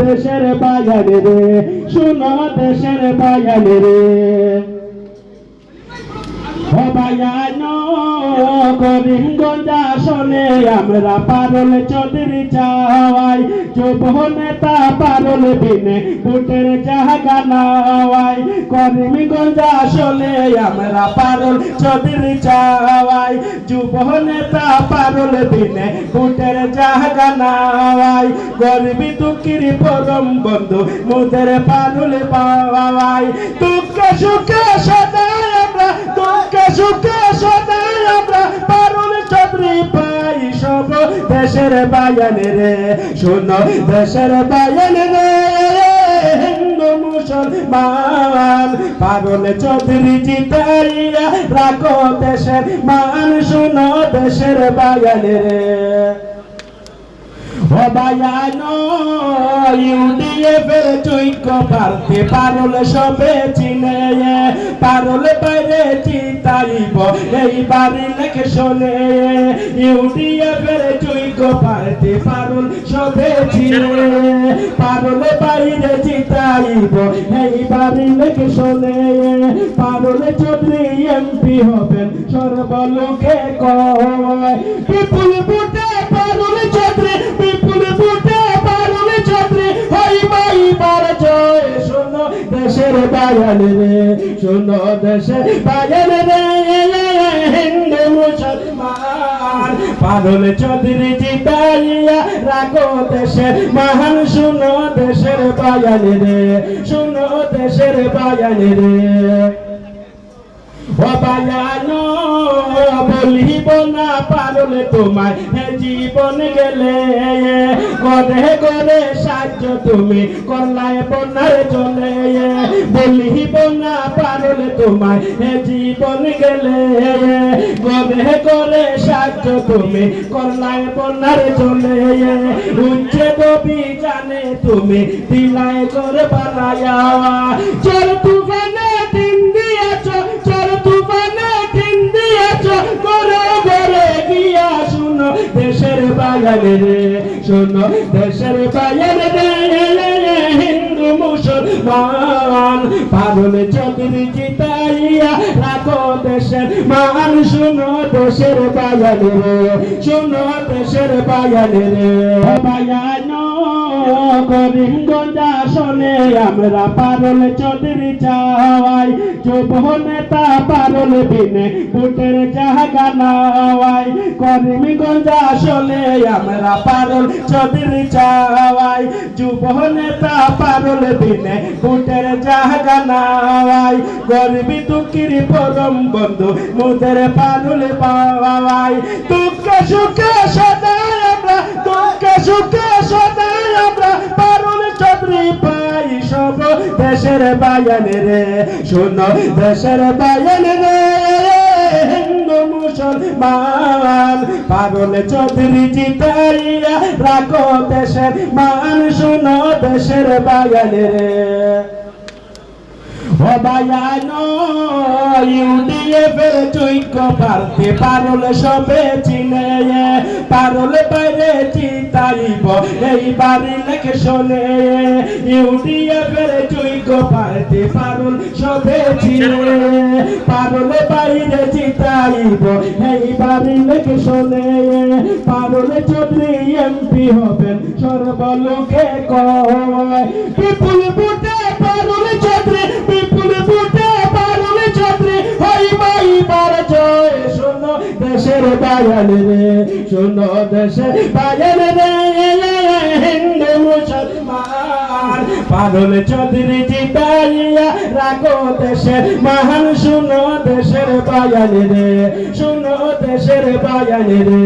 দেশের বাগানে রে শুনো দেশের বাগানে রে। ও বায়ানো করিমগঞ্জ আসনে আমরা পারল চৌধুরী চাওয়াই যুব নেতা পারল বিনে বুটের জাহাগা নাওয়াই। করিমগঞ্জ আসলে আমরা পারল চৌধুরী চাওয়াই যুব নেতা পারল বিনে বুটের জাহাগা নাওয়াই। গরিবি দুঃখীর পরম বন্ধু মুদের পারুল পাওয়াই। দুঃখে সুখে সদাই আমরা, দুঃখে সুখে সদাই পাই দেশের বায়ানে রে, শোনো, দেশের বায়ানে রে, হিন্দু মুসলমান, পাগল চৌধুরী জিতাইয়া রাখো দেশের মান, শোনো, দেশের বায়ানে রে। ও ইউডিএফ এর পারতে পারল সবে চিনে, পারল বাইরে চিতাইব এই বাড়ি লেখে শোনে ইউডিএফ এর চৈক পারতে পারল সবে চিনে পারল বাইরে চিতাইব এই বাড়ি লেখে শোনে, পারল চৌধুরী এমপি হবেন, সর্বলোকে কয়। বিপুল বুটে পারল চৌধুরী, বিপুল বুটে পারল চৌধুরী হই মাই বার জয় শোনো দেশের বায়ান রে শোনো দেশের বায়ান রে, হিন্দু, মুসলমান পারল চৌধুরী জিতাইয়া রাখো দেশের মহান শোনো দেশের বায়ান রে শোনো দেশের বায়ান রে। ও বায়ানো বলিব না পারলে তোমায়। হে জীবন গেলে গড়ে গড়ে সাহায্য তুমি করলায় বন্যার চলে বলিব না পারলে তোমায়। হে জীবন গেলে গড়ে গড়ে সাহায্য তুমি বন্যার কবি জানে তুমি দিলায় করে বানায়া। চল তুফানে শুনো দেশের বাগানে রে হিন্দু মুসলমান পাগল চৌধুরী জিতাইয়া রাখো দেশের মান। শুনো দেশের বাগানে রে, শুনো দেশের বাগানে রে। বাগানো করিমগঞ্জ আসনে আমরা পারল চৌধুরী চাওয়াই। যুব নেতা পারল বিনে বুটের জাহাগা নাওয়াই। করিমগঞ্জ আসলে আমরা পারল চৌধুরী চাওয়াই। যুব নেতা পারল বিনে বুটের জাহাগা নাওয়াই। গরিবি দুঃখীর পরম বন্ধু, মুদের পারুল পাওয়াই। দুঃখে সুখে সদাই বায়ানে রে শোনো দেশের বায়ানে মুসলমান, পাগল চৌধুরী জিতাইয়া রাখো দেশের মান, শোনো দেশের বায়ানে ও বায়ানো ইউডিএফ এর চৈক পারতে পারল চিনে, পারল বাইরে চিতাইব এই বাড়ি লেখে শোনে ইউডিএফ এর চৈক পারতে পারল সবে চিনে, পারল বাইরে চিতাইব এই বাড়ি সর্বলোকে কয়। দেশের পায়াল রে, শোনো দেশের পায়াল রে, হিন্দু, মুসলমান। পাগল চৌধুরী জিতাইয়া রাখো দেশের মহান শোনো দেশের পায়াল রে, শোনো দেশের পায়াল রে।